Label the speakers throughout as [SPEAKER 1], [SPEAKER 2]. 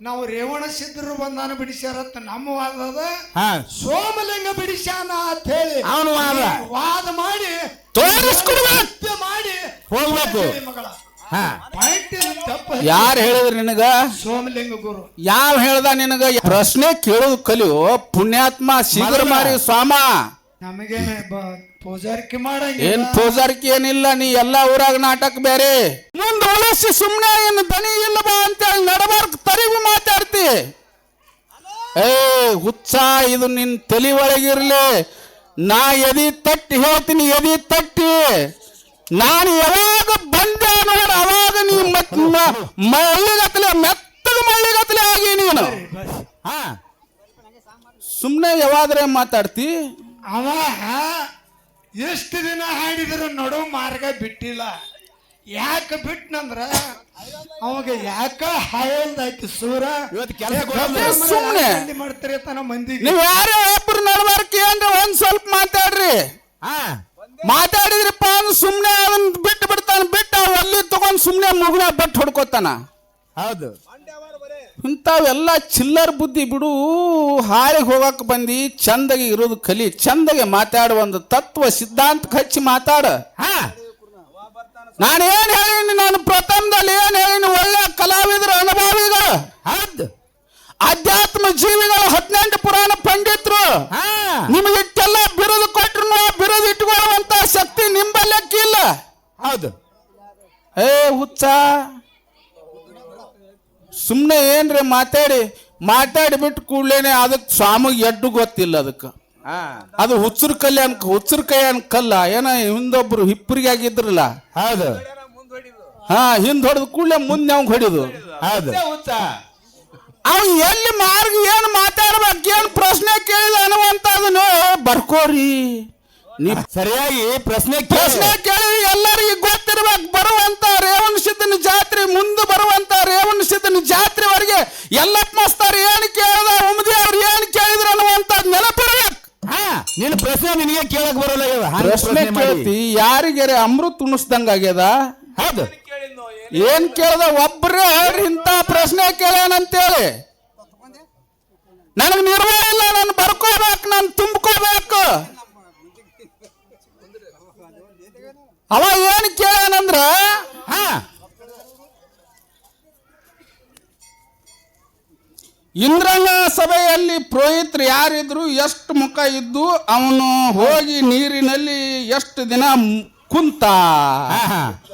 [SPEAKER 1] ನಾವು ರೇವಣ ಸಿದ್ಧರು ಬಂದಾನ ಬಿಡಿಸ್ಯಾರತ್ತ ನಮ್ಮ ವಾದ ಅದ.
[SPEAKER 2] ಹಾ.
[SPEAKER 1] ಸೋಮಲಿಂಗ ಬಿಡಿಸ್ಯಾನ ಅಂತ ಹೇಳಿ
[SPEAKER 2] ಅವನು ವಾದ.
[SPEAKER 1] ವಾದ ಮಾಡಿ
[SPEAKER 2] ತೋರಿಸ್ಕೊಡ್ಬೇಕು.
[SPEAKER 1] ಮಾಡಿ
[SPEAKER 2] ಹೋಗ್ಬೇಕು.
[SPEAKER 3] ಯಾರು ಹೇಳಿದ್ರು ನಿನಗ?
[SPEAKER 1] ಸೋಮಲಿಂಗ ಗುರು.
[SPEAKER 3] ಯಾವ ಹೇಳ್ದ ನಿನಗ? ಪ್ರಶ್ನೆ ಕೇಳೋದು ಕಲಿಯೋ ಪುಣ್ಯಾತ್ಮ ಶೀಘ್ರ ಮಾರಿ ಸ್ವಾಮ.
[SPEAKER 1] ನಮಗೇನೆ ಬ- ಪೂಜಾರಿಕೆ
[SPEAKER 3] ಏನ್ ಪೂಜಾರಿಕೆ ಏನಿಲ್ಲ ನೀ ಎಲ್ಲ ಊರಾಗ ನಾಟಕ ಬೇರೆ. ಮುಂದ ಉಳಿಸಿ ಸುಮ್ನೆ ಏನು ದನಿ ಇಲ್ಲ ಬಾ ಅಂತೇಳಿ ನಡಬಾರ್ಕ ತರಿಗೂ ಮಾತಾಡ್ತಿ. ಏ ಹುಚ್ಚ ಇದು ನಿನ್ ತಲಿ ಒಳಗಿರ್ಲಿ. ನಾ ಎದಿ ತಟ್ಟಿ ಹೇಳ್ತೀನಿ ಎದಿ ತಟ್ಟಿ. ನಾನು ಯಾವಾಗ ಬಂದೆ ನೋಡ ಅವಾಗ ನೀ ಮತ್ ಮಳ್ಳಿಗತ್ಲೆ ಮೆತ್ತಗ ಮಳ್ಳಿಗತ್ಲೆ ಆಗಿ ನೀನು.
[SPEAKER 2] ಹಾ.
[SPEAKER 3] ಸುಮ್ನೆ ಯಾವಾದ್ರೆ ಮಾತಾಡ್ತಿ?
[SPEAKER 1] ಅವ ಎಷ್ಟು ದಿನ ಹಾಡಿದ್ರು ನಡು ಮಾರ್ಗ ಬಿಟ್ಟಿಲ್ಲ. ಯಾಕೆ ಬಿಟ್ನಂದ್ರ ಅವಾಗ ಯಾಕ ಹಾಯಲ್ದಾಯ್ತು ಸೂರ?
[SPEAKER 2] ಇವತ್ತು ಕೆಲ್ಸ
[SPEAKER 1] ಏ,
[SPEAKER 2] ಕೊಡಲ್ಲ.
[SPEAKER 1] ಗಬ್ಬರ ಮನೆ
[SPEAKER 3] ಸುಮ್ನೆ.
[SPEAKER 1] ಯಾಕ್ ಮಂದಿ ಮಾಡ್ತಾರೆ ತನ ಮಂದಿಗೆ.
[SPEAKER 3] ನೀವು ಯಾರೋ ಒಬ್ರು ನಡ್ಬಾರ್ಕಿ ಅಂದ್ರೆ ಒಂದ್ ಸ್ವಲ್ಪ ಮಾತಾಡ್ರಿ.
[SPEAKER 2] ಹಾ.
[SPEAKER 3] ಮಾತಾಡಿದ್ರಪ್ಪ ಅವ್ನು ಸುಮ್ನೆ ಅವನ್ ಬಿಟ್ಟು ಬಿಡ್ತಾನ. ಬಿಟ್ಟು ಒಲ್ಲಿ ಅಲ್ಲಿ ತಗೊಂಡ್ ಸುಮ್ನೆ ಮುಗುನ ಬಟ್ ಹೊಡ್ಕೋತಾನ.
[SPEAKER 2] ಹೌದು.
[SPEAKER 3] ಇಂಥವೆಲ್ಲ ಚಿಲ್ಲರ್ ಬುದ್ಧಿ ಬಿಡು ಹಾರಿಗೆ ಹೋಗಕ್ಕೆ ಬಂದು ಚಂದಗೆ ಇರೋದು ಕಲಿ ಚಂದಗೆ ಮಾತಾಡುವ ಒಂದು ತತ್ವ ಸಿದ್ಧಾಂತ ಹಚ್ಚಿ ಮಾತಾಡ.
[SPEAKER 2] ಹಾ.
[SPEAKER 3] ನಾನು ಏನು ಹೇಳೀನಿ ನಾನು ಪ್ರಥಮದಲ್ಲಿ ಏನು ಹೇಳೀನಿ ಒಳ್ಳೆ ಕಲಾವಿದರು ಅನುಭವಿಗಳು.
[SPEAKER 2] ಹೌದು.
[SPEAKER 3] ಆಧ್ಯಾತ್ಮ ಜೀವಿಗಳು ಹದಿನೆಂಟು ಪುರಾಣ ಪಂಡಿತರು.
[SPEAKER 2] ಹಾ.
[SPEAKER 3] ನಿಮಗೆ ಇಟ್ಟೆಲ್ಲ ಬಿರುದು ಕೊಟ್ರು ಬಿರುದು ಇಟ್ಕೊಳ್ಳುವಂತ ಶಕ್ತಿ ನಿಂಬಲ್ಲಕ್ಕಿಲ್ಲ
[SPEAKER 2] ಹೌದು.
[SPEAKER 3] ಏ ಹುಚ್ಚ. ಸುಮ್ಮನೆ ಏನ್ರಿ ಮಾತಾಡಿ ಮಾತಾಡಿ ಬಿಟ್ಟು ಕೂಡ್ಲೇನೆ ಅದಕ್ಕೆ ಸ್ವಾಮಿಗೆ ಎಡ್ಡು ಗೊತ್ತಿಲ್ಲ ಅದಕ್ಕೆ. ಅದು ಹುಚ್ಚರ ಕಲ್ಯಾಣ ಹುಚ್ಚರ ಕಲ್ಯಾಣ ಅನ್ಕಲ್ಲ ಏನೋ ಹಿಂದೊಬ್ರು ಹಿಪ್ಪರಿಗೆ ಆಗಿದ್ರಲ್ಲ
[SPEAKER 2] ಹೌದು.
[SPEAKER 3] ಹಾ ಹಿಂದ್ ಹೊಡೆದು ಕೂಡಲೇ ಮುಂದೆ ಅವ್ನ್ ಹೊಡಿದು.
[SPEAKER 2] ಹೌದು.
[SPEAKER 3] ಅವ್ ಎಲ್ಲಿ ಮಾರ್ಗ ಏನ್ ಮಾತಾಡ್ಬೇಕು ಏನ್ ಪ್ರಶ್ನೆ ಕೇಳಿದ ಅನ್ನುವಂಥದ್ದನ್ನು ಬರ್ಕೋರಿ. ನೀ
[SPEAKER 2] ಸರಿಯಾಗಿ ಪ್ರಶ್ನೆ
[SPEAKER 3] ಪ್ರಶ್ನೆ
[SPEAKER 2] ಕೇಳಿ
[SPEAKER 3] ಎಲ್ಲರಿಗೂ ಗೊತ್ತಿರ್ಬೇಕು ಬರುವಂತ ರೇವಣ ಸಿದ್ದನ
[SPEAKER 2] ಪ್ರಶ್ನೆ.
[SPEAKER 3] ಕೇಳ್ತಿ ಯಾರಿಗಾರೆ ಅಮೃತ ಉಣಿಸ್ದಂಗ ಆಗ್ಯದ?
[SPEAKER 2] ಹೌದು.
[SPEAKER 3] ಏನ್ ಕೇಳ್ದ? ಒಬ್ರೇ ಇಂಥ ಪ್ರಶ್ನೆ ಕೇಳೇನಂತೇಳಿ ನನಗೆ ನಿರ್ವಹ ಇಲ್ಲ ನಾನು ಬರ್ಕೋಬೇಕು ನಾನು ತುಂಬ್ಕೋಬೇಕು. ಅವ ಏನ್ ಕೇಳ್ಯಾನಂದ್ರ
[SPEAKER 2] ಹಾ.
[SPEAKER 3] ಇಂದ್ರನ ಸಭೆಯಲ್ಲಿ ಪುರೋಹಿತರು ಯಾರಿದ್ರು ಎಷ್ಟು ಮುಖ ಇದ್ದು ಅವನು ಹೋಗಿ ನೀರಿನಲ್ಲಿ ಎಷ್ಟು ದಿನ ಕುಂತ?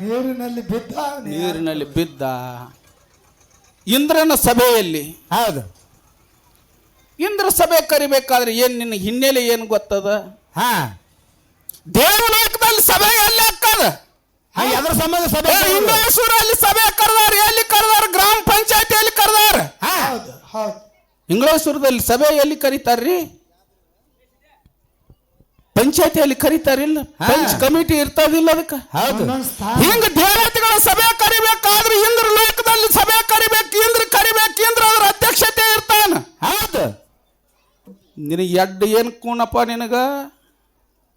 [SPEAKER 1] ನೀರಿನಲ್ಲಿ ಬಿದ್ದ?
[SPEAKER 3] ನೀರಿನಲ್ಲಿ ಬಿದ್ದ. ಇಂದ್ರನ ಸಭೆಯಲ್ಲಿ.
[SPEAKER 2] ಹೌದು.
[SPEAKER 3] ಇಂದ್ರ ಸಭೆ ಕರಿಬೇಕಾದ್ರೆ ಏನ್ ನಿನ್ನ ಹಿನ್ನೆಲೆ ಏನು ಗೊತ್ತದ?
[SPEAKER 2] ಹಾ.
[SPEAKER 3] ದೇವಲೋಕದಲ್ಲಿ ಸಭೆ ಎಲ್ಲಿ ಹಾಕದ?
[SPEAKER 2] ಆ ಎದ್ರ ಸಂಬಂಧ ಸಭೆ
[SPEAKER 3] ಸಭೆ ಕರೆದಾರ ಎಲ್ಲಿ ಕರೆದಾರ? ಗ್ರಾಮ ಪಂಚಾಯತಿಯಲ್ಲಿ
[SPEAKER 1] ಹೌದು ಹೌದು
[SPEAKER 3] ಇಂಗ್ಲೇಶ್ವರದಲ್ಲಿ ಸಭೆ ಎಲ್ಲಿ ಕರೀತಾರ್ರಿ? ಪಂಚಾಯತಿಯಲ್ಲಿ ಕರೀತಾರಿಲ್ಲ. ಪಂಚ್ ಕಮಿಟಿ ಇರ್ತದಿಲ್ಲ ಅದಕ್ಕೆ.
[SPEAKER 2] ಹೌದು.
[SPEAKER 3] ಹಿಂಗ ದೇವತೆಗಳ ಸಭೆ ಕರಿಬೇಕಾದ್ರೆ ಇಂದ್ರ ಲೋಕದಲ್ಲಿ ಸಭೆ ಕರಿಬೇಕು ಇಂದ್ರ ಕರಿಬೇಕು ಇಂದ್ರ ಅದ್ರ ಅಧ್ಯಕ್ಷತೆ ಇರ್ತಾನ.
[SPEAKER 2] ಹೌದು.
[SPEAKER 3] ನಿನಗೆ ಎಡ್ ಏನು ಕೂಣಪ್ಪ ನಿನಗ?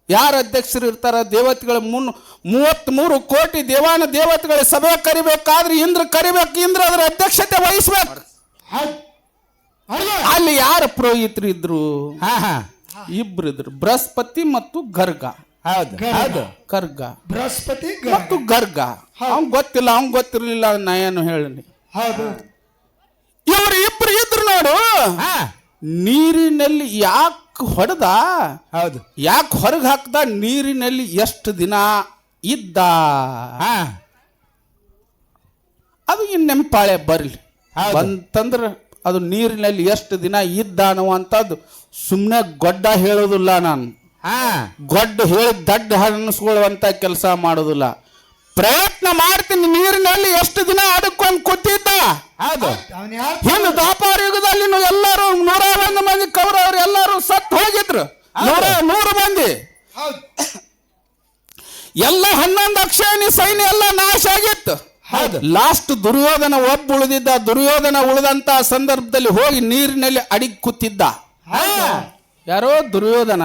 [SPEAKER 3] ಯಾರ ಅಧ್ಯಕ್ಷರು ಇರ್ತಾರ? ದೇವತೆಗಳ ಮುನ್ ಮೂವತ್ಮೂರು ಕೋಟಿ ದೇವಾನ ದೇವತೆಗಳ ಸಭೆ ಕರಿಬೇಕಾದ್ರೆ ಇಂದ್ರ ಕರಿಬೇಕು ಇಂದ್ರ ಅದ್ರ ಅಧ್ಯಕ್ಷತೆ ವಹಿಸ್ಬೇಕು. ಯಾರ ಪುರೋಹಿತರು ಇದ್ರು?
[SPEAKER 2] ಹಾ ಹಾ.
[SPEAKER 3] ಇಬ್ರು ಇದ್ರು. ಬೃಹಸ್ಪತಿ ಮತ್ತು ಗರ್ಗ.
[SPEAKER 2] ಹೌದು. ಹೌದು.
[SPEAKER 3] ಗರ್ಗ.
[SPEAKER 1] ಬೃಹಸ್ಪತಿ ಗ-
[SPEAKER 3] ಮತ್ತು ಗರ್ಗ. ಅವ್ ಗೊತ್ತಿಲ್ಲ ಅವ್ ಗೊತ್ತಿರ್ಲಿಲ್ಲ ನಾ ಏನು ಹೇಳಿ
[SPEAKER 1] ಹೌದು.
[SPEAKER 3] ಇವ್ರು ಇಬ್ರು ಇದ್ರು ನೋಡು.
[SPEAKER 2] ಹಾ.
[SPEAKER 3] ನೀರಿನಲ್ಲಿ ಯಾಕೆ ಹೊಡೆದ?
[SPEAKER 2] ಹೌದು.
[SPEAKER 3] ಯಾಕೆ ಹೊರಗೆ ಹಾಕ್ದ? ನೀರಿನಲ್ಲಿ ಎಷ್ಟು ದಿನ ಇದ್ದ?
[SPEAKER 2] ಹಾ.
[SPEAKER 3] ಅದು ಇನ್ನೆಂಪಾಳೆ ನೆಂಪಾಳೆ ಬರಲಿ.
[SPEAKER 2] ಹೌದು.
[SPEAKER 3] ಬಂತಂದ್ರ ಅದು ನೀರಿನಲ್ಲಿ ಎಷ್ಟು ದಿನ ಇದ್ದ ಅಂತದ್ದು ಸುಮ್ಮನೆ ಗೊಡ್ಡ ಹೇಳೋದಿಲ್ಲ ನಾನು.
[SPEAKER 2] ಹಾ.
[SPEAKER 3] ಗೊಡ್ಡ ಹೇಳಿ ದಡ್ಡ ಹಣಿಸ್ಕೊಳ್ಳುವಂತ ಕೆಲಸ ಮಾಡೋದಿಲ್ಲ. ಪ್ರಯತ್ನ ಮಾಡ್ತೀನಿ ನೀರಿನಲ್ಲಿ ಎಷ್ಟು ದಿನ ಅದಕ್ಕೊಂದು ಕೂತಿದ್ದ.
[SPEAKER 2] ಹೌದು.
[SPEAKER 1] ಯಾರು
[SPEAKER 3] ಹಿಂದೆ ದಾಪಾರ ಯುಗದಲ್ಲಿ ಎಲ್ಲರೂ ನೂರ ಒಂದು ಮಂದಿ ಕೌರವರು ಎಲ್ಲರೂ ಸತ್ತು ಹೋಗಿದ್ರು. ನೂರ ನೂರು ಮಂದಿ.
[SPEAKER 1] ಹೌದು.
[SPEAKER 3] ಎಲ್ಲ ಹನ್ನೊಂದು ಅಕ್ಷಯಣಿ ಸೈನ್ಯ ಎಲ್ಲ ನಾಶ ಆಗಿತ್ತು. ಲಾಸ್ಟ್ ದುರ್ಯೋಧನ ಒಬ್ಬ ಉಳಿದಿದ್ದ ದುರ್ಯೋಧನ ಉಳಿದಂತ ಸಂದರ್ಭದಲ್ಲಿ ಹೋಗಿ ನೀರಿನಲ್ಲಿ ಅಡಿಗ್ ಕೂತಿದ್ದ ಯಾರೋ ದುರ್ಯೋಧನ.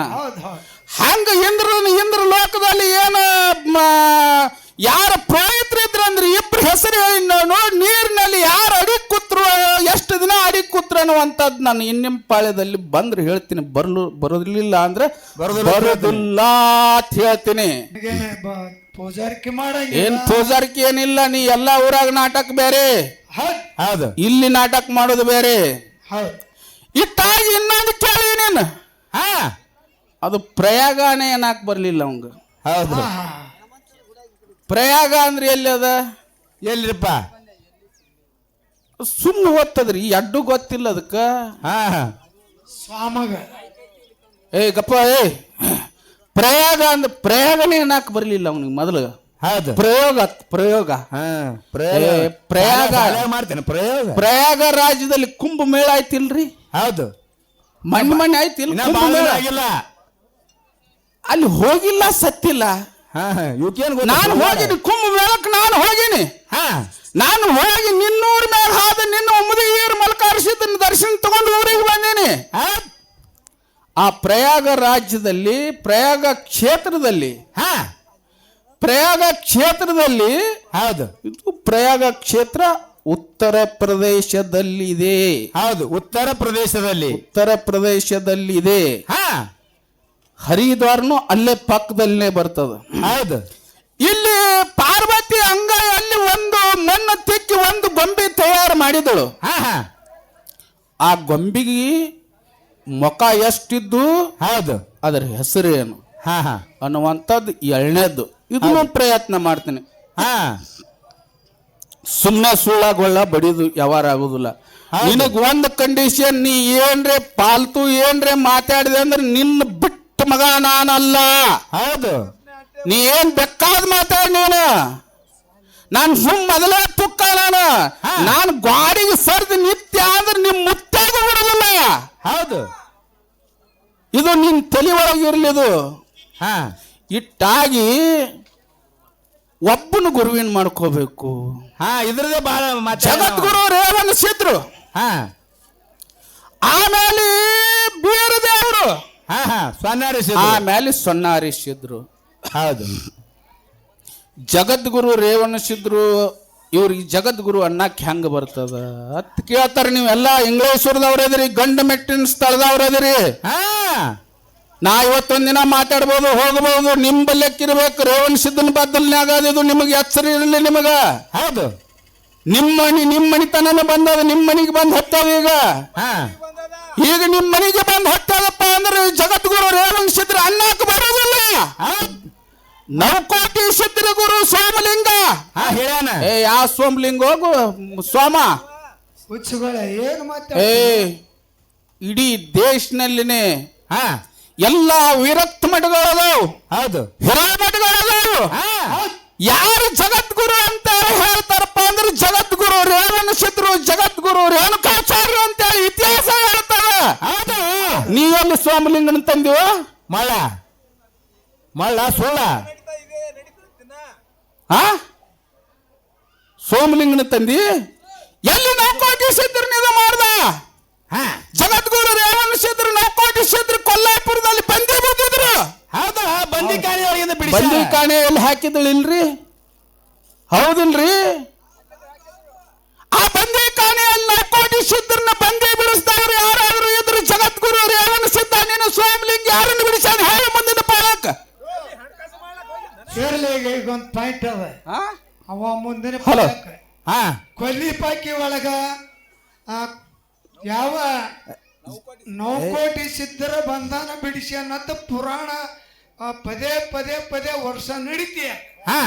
[SPEAKER 3] ಹಂಗ ಇಂದ್ರ ಇಂದ್ರ ಲೋಕದಲ್ಲಿ ಏನು ಯಾರ ಪುರೋಹಿತರಿದ್ರ ಅಂದ್ರೆ ಇಬ್ರು ಹೆಸರು ಹೇಳಿ ನೋಡಿ ನೀರಿನಲ್ಲಿ ಯಾರು ಅಡಿ ಕೂತ್ರು ಎಷ್ಟು ದಿನ ಅಡಿ ಕೂತ್ರು ಅನ್ನುವಂಥದ್ದು ನಾನು ಇನ್ನಿಮ್ ಪಾಳ್ಯದಲ್ಲಿ ಬಂದ್ರೆ ಹೇಳ್ತೀನಿ. ಬರ್ಲು ಬರೋದಿಲ್ಲ ಅಂದ್ರೆ
[SPEAKER 2] ಬರೋದಿಲ್ಲ
[SPEAKER 3] ಅಂತ ಹೇಳ್ತೀನಿ.
[SPEAKER 1] ಪೂಜಾರಿಕೆ ಮಾಡ
[SPEAKER 3] ಏನ್
[SPEAKER 1] ಪೂಜಾರಿಕೆ
[SPEAKER 3] ತೋಜಾರಿಕೆ ಏನಿಲ್ಲ ನೀ ಎಲ್ಲ ಊರಾಗ ನಾಟಕ ಬೇರೆ.
[SPEAKER 1] ಹೌದು.
[SPEAKER 3] ಇಲ್ಲಿ ನಾಟಕ ಮಾಡೋದು ಬೇರೆ.
[SPEAKER 1] ಹೌದು.
[SPEAKER 3] ಇಟ್ಟಾಗಿ ಇನ್ನೊಂದು ಕೇಳಿ ನೀನು.
[SPEAKER 2] ಹಾ.
[SPEAKER 3] ಅದು ಪ್ರಯಾಗನೇ ಏನಾಕ್ ಬರ್ಲಿಲ್ಲ ಅವಂಗ.
[SPEAKER 2] ಹೌದು.
[SPEAKER 3] ಪ್ರಯಾಗ ಅಂದ್ರೆ ಎಲ್ಲಿ ಅದ?
[SPEAKER 2] ಎಲ್ಲಿರಪ್ಪ?
[SPEAKER 3] ಸುಮ್ಮನೆ ಓದ್ತದ್ರಿ ಎಡ್ಡು ಗೊತ್ತಿಲ್ಲ ಅದಕ್ಕೆ.
[SPEAKER 2] ಹಾ.
[SPEAKER 1] ಸ್ವಾಮಗ.
[SPEAKER 3] ಏ ಗಪ್ಪ ಏ. ಪ್ರಯಾಗ ಅಂದ್ರೆ ಪ್ರಯಾಗನೇ ಏನಾಕ್ ಬರಲಿಲ್ಲ ಅವನಿಗೆ ಮೊದಲು?
[SPEAKER 2] ಹೌದು.
[SPEAKER 3] ಪ್ರಯೋಗ ಪ್ರಯೋಗ.
[SPEAKER 2] ಹಾ
[SPEAKER 3] ಏ, ಪ್ರಯಾಗ.
[SPEAKER 2] ಮಾಡ್ತೇನೆ ಪ್ರಯೋಗ.
[SPEAKER 3] ಪ್ರಯಾಗ ರಾಜ್ಯದಲ್ಲಿ ಕುಂಭ ಮೇಳ ಆಯ್ತಿಲ್ರಿ?
[SPEAKER 2] ಹೌದು.
[SPEAKER 3] ಮಣ್ಣು ಮಣ್ಣು ಆಯ್ತಿಲ್ಲ
[SPEAKER 2] ಇನ್ನ ಆಗಿಲ್ಲ.
[SPEAKER 3] ಅಲ್ಲಿ ಹೋಗಿಲ್ಲ ಸತ್ತಿಲ್ಲ.
[SPEAKER 2] ಹಾ ಇವಕ್ಕೇನ್
[SPEAKER 3] ನಾನು ಹೋಗಿನಿ ಕುಂಭ ಮೇಳಕ್ಕೆ ನಾನು ಹೋಗಿನಿ.
[SPEAKER 2] ಹಾ.
[SPEAKER 3] ನಾನು ಹೋಗಿ ನಿನ್ನೂರ ಮೇಲೆ ಹಾದ ನಿನ್ನ ಏರು ಮಲ್ಕಾರಿಸಿದ್ದನ್ನ ದರ್ಶನ ತಗೊಂಡು ಊರಿಗೆ ಬಂದೇನೆ. ಆ ಪ್ರಯಾಗ ರಾಜ್ಯದಲ್ಲಿ ಪ್ರಯಾಗ ಕ್ಷೇತ್ರದಲ್ಲಿ
[SPEAKER 2] ಹಾ.
[SPEAKER 3] ಪ್ರಯಾಗ ಕ್ಷೇತ್ರದಲ್ಲಿ
[SPEAKER 2] ಹೌದು.
[SPEAKER 3] ಇದು ಪ್ರಯಾಗ ಕ್ಷೇತ್ರ ಉತ್ತರ ಪ್ರದೇಶದಲ್ಲಿದೆ.
[SPEAKER 2] ಹೌದು ಉತ್ತರ ಪ್ರದೇಶದಲ್ಲಿ.
[SPEAKER 3] ಉತ್ತರ ಪ್ರದೇಶದಲ್ಲಿದೆ.
[SPEAKER 2] ಹಾ.
[SPEAKER 3] ಹರಿದ್ವಾರ್ನು ಅಲ್ಲೇ ಪಕ್ಕದಲ್ಲೇ ಬರ್ತದ.
[SPEAKER 2] ಹೌದು.
[SPEAKER 3] ಇಲ್ಲಿ ಪಾರ್ವತಿ ಅಂಗೈಯಲ್ಲಿ ಒಂದು ಮಣ್ಣು ತಿಕ್ಕಿ ಒಂದು ಗೊಂಬೆ ತಯಾರು ಮಾಡಿದಳು.
[SPEAKER 2] ಹಾ ಹಾ.
[SPEAKER 3] ಆ ಗೊಂಬೆಗೆ ಮುಖ ಎಷ್ಟಿದ್ದು?
[SPEAKER 2] ಹೌದು.
[SPEAKER 3] ಅದರ ಹೆಸರೇನು
[SPEAKER 2] ಹಾ ಹಾ.
[SPEAKER 3] ಅನ್ನುವಂಥದ್ದು ಎಳ್ನೇದ್ದು ಇದನ್ನು ಪ್ರಯತ್ನ ಮಾಡ್ತೀನಿ.
[SPEAKER 2] ಹಾ.
[SPEAKER 3] ಸುಮ್ಮನೆ ಸುಳ್ಳಾಗೊಳ್ಳ ಬಡಿದು ಯಾವಾರ ಆಗುದಿಲ್ಲ. ನಿನಗ್ ಒಂದು ಕಂಡೀಷನ್ ನೀ ಏನ್ರೆ ಪಾಲ್ತು ಏನ್ರೆ ಮಾತಾಡಿದೆ ಅಂದ್ರೆ ನಿನ್ನ ಬಿಟ್ಟ ಮಗ ನಾನಲ್ಲ.
[SPEAKER 2] ಹೌದು.
[SPEAKER 3] ನೀ ಏನ್ ಬೆಕ್ಕಾದ ಮಾತಾಡ ನೀನು? ನಾನು ಸುಮ್ ಮೊದಲೇ ತುಕ್ಕ ನಾನು. ನಾನು ಗಾಡಿಗೆ ಸರ್ದು ನಿತ್ಯ ಅಂದ್ರೆ ನಿಮ್ ಮುತ್ತಾಗ ಬಿಡಲಿಲ್ಲ
[SPEAKER 2] ಹೌದು.
[SPEAKER 3] ಇದು ನಿನ್ ತಲೆ ಒಳಗಿರ್ಲಿ ಇದು.
[SPEAKER 2] ಹಾ.
[SPEAKER 3] ಇಟ್ಟಾಗಿ ಒಬ್ಬನ ಗುರುವಿನ ಮಾಡ್ಕೋಬೇಕು.
[SPEAKER 2] ಹಾ ಇದ್ರದೇ ಬಹಳ ಜಗದ್ಗುರು
[SPEAKER 3] ಜಗದ್ಗುರು ರೇವಣಿಸಿದ್ರು
[SPEAKER 2] ಹಾ.
[SPEAKER 3] ಆಮೇಲೆ
[SPEAKER 2] ಹಾ ಹಾ ಸೊನ್ನಾರಿ
[SPEAKER 3] ಆಮೇಲೆ ಸೊನ್ನಾರಿಸಿದ್ರು.
[SPEAKER 2] ಹೌದು.
[SPEAKER 3] ಜಗದ್ಗುರು ರೇವಣಿಸಿದ್ರು ಇವ್ರಿಗೆ ಜಗದ್ಗುರು ಅನ್ನಕ್ಕೆ ಹೆಂಗ್ ಬರ್ತದ? ಅತ್ ಕೇಳ್ತಾರ ನೀವೆಲ್ಲ ಇಂಗ್ಲೇಶ್ವರದವ್ರದ್ರಿ ಗಂಡ ಮೆಟ್ಟಿನ ಸ್ಥಳದವ್ರದ್ರಿ
[SPEAKER 2] ಹಾ.
[SPEAKER 3] ನಾ ಇವತ್ತೊಂದ್ ದಿನ ಮಾತಾಡ್ಬೋದು ಹೋಗಬಹುದು ನಿಮ್ ಬಲ್ಯಕ್ಕಿರ್ಬೇಕು ರೇವಣ ಸಿದ್ದನ ಬದ್ದಲ್ನಾಗ ಇದು ನಿಮಗೆ ಎಚ್ಚರಿ ಇರಲಿ ನಿಮಗ.
[SPEAKER 2] ಹೌದು.
[SPEAKER 3] ನಿಮ್ಮ ನಿಮ್ಮಣಿತನ ಬಂದದ ನಿಮ್ಮ ಮನಿಗೆ ಬಂದ್ ಹತ್ತದ ಈಗ.
[SPEAKER 2] ಹಾ.
[SPEAKER 3] ಈಗ ನಿಮ್ಮ ಮನೆಗೆ ಬಂದು ಹತ್ತದಪ್ಪ ಅಂದ್ರೆ ಜಗದ್ಗುರು ರೇವಣ ಸಿದ್ರ ಅನ್ನಕ್ಕೆ ಬರೋದಿಲ್ಲ
[SPEAKER 2] ಹೌದ್.
[SPEAKER 3] ನವಕೋಟಿ ಸಿದ್ರ ಗುರು ಸೋಮಲಿಂಗ.
[SPEAKER 2] ಹೇಳ್ಯಾನ.
[SPEAKER 3] ಏ ಯಾವ ಸೋಮಲಿಂಗ ಹೋಗು ಸೋಮ.
[SPEAKER 1] ಹುಚ್ಚುಗಳ ಏನು ಮತ್ತೆ
[SPEAKER 3] ಏ ಇಡೀ ದೇಶನಲ್ಲಿನೇ
[SPEAKER 2] ಹಾ.
[SPEAKER 3] ಎಲ್ಲ ವಿರಕ್ತ ಮಠಗಳದಾವು.
[SPEAKER 2] ಹೌದು.
[SPEAKER 3] ಹಿರಾ ಮಠಗಳದಾವು.
[SPEAKER 2] ಹಾ.
[SPEAKER 3] ಯಾರು ಜಗದ್ಗುರು ಅಂತ ನೀವೆಲ್ಲಿ ಸೋಮಲಿಂಗನ ತಂದಿವ
[SPEAKER 2] ಮಳ್ಳ. ಮಳ್ಳ ಸುಳ್ಳ.
[SPEAKER 3] ಆ? ಸೋಮಲಿಂಗನ ತಂದಿ? ಎಲ್ಲಿ ನೌಕೋಟಿ ಸಿದ್ರು ನೀವು ಮಾಡ್ದ? ಜಗದ್ಗುರು ರೇವಣ ಸಿದ್ರು ನೌಕೋಟಿ ಸಿದ್ರು ಕೊಲ್ಲಾಪುರದಲ್ಲಿ ಬಂದಿ ಬಂದಿದ್ರು
[SPEAKER 2] ಹೌದು ಬಂದಿ ಕಾಣಿ ಒಳಗಿಂದ
[SPEAKER 3] ಬಂದಿ ಕಾಣೆ ಎಲ್ಲಿ ಹಾಕಿದಳು ಇಲ್ರಿ ಹೌದಿಲ್ರಿ? ಆ ಬಂದಿ ಕಾಣೆಯಲ್ಲಿ ನೌಕೋಟಿ ಸಿದ್ರನ್ನ ಬಂದಿ ಬಿಡಿಸ್ತಾವ್ರಿ ಯಾರಾದ್ರೂ ಯಾರನ್ನು ಬಿಡಿಸಾನ ಹೇಳಿ ಮುಂದಿನ ಪಾಲಕ.
[SPEAKER 1] ಇರ್ಲಿ ಈಗ ಈಗ ಒಂದು ಪಾಯಿಂಟ್ ಅದ ಅವ ಮುಂದಿನ
[SPEAKER 3] ಹಲೋ.
[SPEAKER 1] ಪಾಲಕ.
[SPEAKER 2] ಹಾ.
[SPEAKER 1] ಕೊಲ್ಲಿ ಪಾಕಿ ಒಳಗ ಆ, ಯಾವ ನೌಕೋಟಿ ಸಿದ್ಧರ ಬಂಧನ ಬಿಡಿಸಿ ಅನ್ನೋದು ಪುರಾಣ ಆ, ಪದೇ ಪದೇ ಪದೇ ವರ್ಷ ನಡೀತೀಯ
[SPEAKER 2] ಹಾ.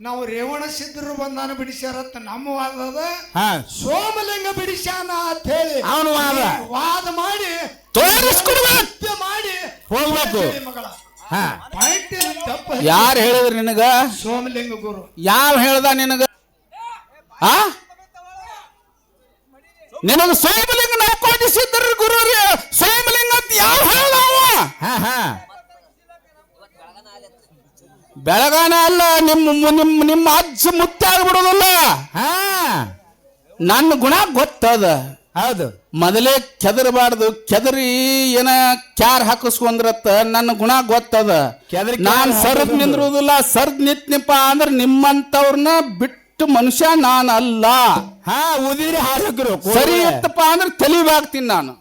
[SPEAKER 1] ನಾವು ರೇವಣ ಸಿದ್ಧರು ಬಂಧನ ಬಿಡಿಸ್ಯಾರತ್ತ ನಮ್ಮ ವಾದ ಅದ.
[SPEAKER 2] ಹಾ.
[SPEAKER 1] ಸೋಮಲಿಂಗ ಬಿಡಿಸ್ಯಾನ ಅಂತ ಹೇಳಿ.
[SPEAKER 2] ಅವ್ನು ವಾದ.
[SPEAKER 1] ವಾದ ಮಾಡಿ
[SPEAKER 3] ತೋರಿಸ್ಕೊಡ್ಬೇಕು.
[SPEAKER 1] ಸತ್ಯ ಮಾಡಿ
[SPEAKER 2] ಹೋಗ್ಬೇಕು. ಹಾ.
[SPEAKER 1] ಪಾಯಿಂಟ್ ತಪ್ಪ
[SPEAKER 3] ಯಾರು ಹೇಳಿದ್ರು ನಿನಗ?
[SPEAKER 1] ಸೋಮಲಿಂಗ ಗುರು.
[SPEAKER 3] ಯಾವ ಹೇಳ್ದ ನಿನಗ? ಆ? ನಿನಗ ಸೋಮಲಿಂಗ ನೌಕೋಟಿ ಸಿದ್ಧರು ಗುರು ರೇ- ಸೋಮಲಿಂಗ ಅಂತ ಯಾರು ಹೇಳ್ದವ
[SPEAKER 2] ಹಾ ಹಾ.
[SPEAKER 3] ಬೆಳಗಾನ ಅಲ್ಲ ನಿಮ್ಮ ನಿಮ್ಮ ನಿಮ್ಮ ಅಜ್ಜ ಮುತ್ತಾಗ ಬಿಡೋದಿಲ್ಲ
[SPEAKER 2] ಹಾ.
[SPEAKER 3] ನನ್ನ ಗುಣ ಗೊತ್ತದ.
[SPEAKER 2] ಹೌದು.
[SPEAKER 3] ಮೊದಲೇ ಕೆದರಬಾರ್ದು. ಕೆದರಿ ಏನ ಕ್ಯಾರ್ ಹಾಕಿಸ್ಕೊಂಡ್ರತ್ತ ನನ್ನ ಗುಣ ಗೊತ್ತದ.
[SPEAKER 2] ಕೆದರಿ
[SPEAKER 3] ನಾನ್ ಸರದ್ ನಿಂದ್ರುದಿಲ್ಲ ಸರ್ದ್ ನಿತ್ನಿಪ್ಪ ಅಂದ್ರೆ ನಿಮ್ಮಂತವ್ರನ್ನ ಬಿಟ್ಟು ಮನುಷ್ಯ ಮನುಷ್ಯ ನಾನಲ್ಲ.
[SPEAKER 2] ಹಾ ಉದಿರಿ ಹಾರಕ್ರು
[SPEAKER 3] ಸರಿ ಇತ್ತಪ್ಪ ಅಂದ್ರೆ ತಲಿಬಾಗ್ತೀನಿ ನಾನು.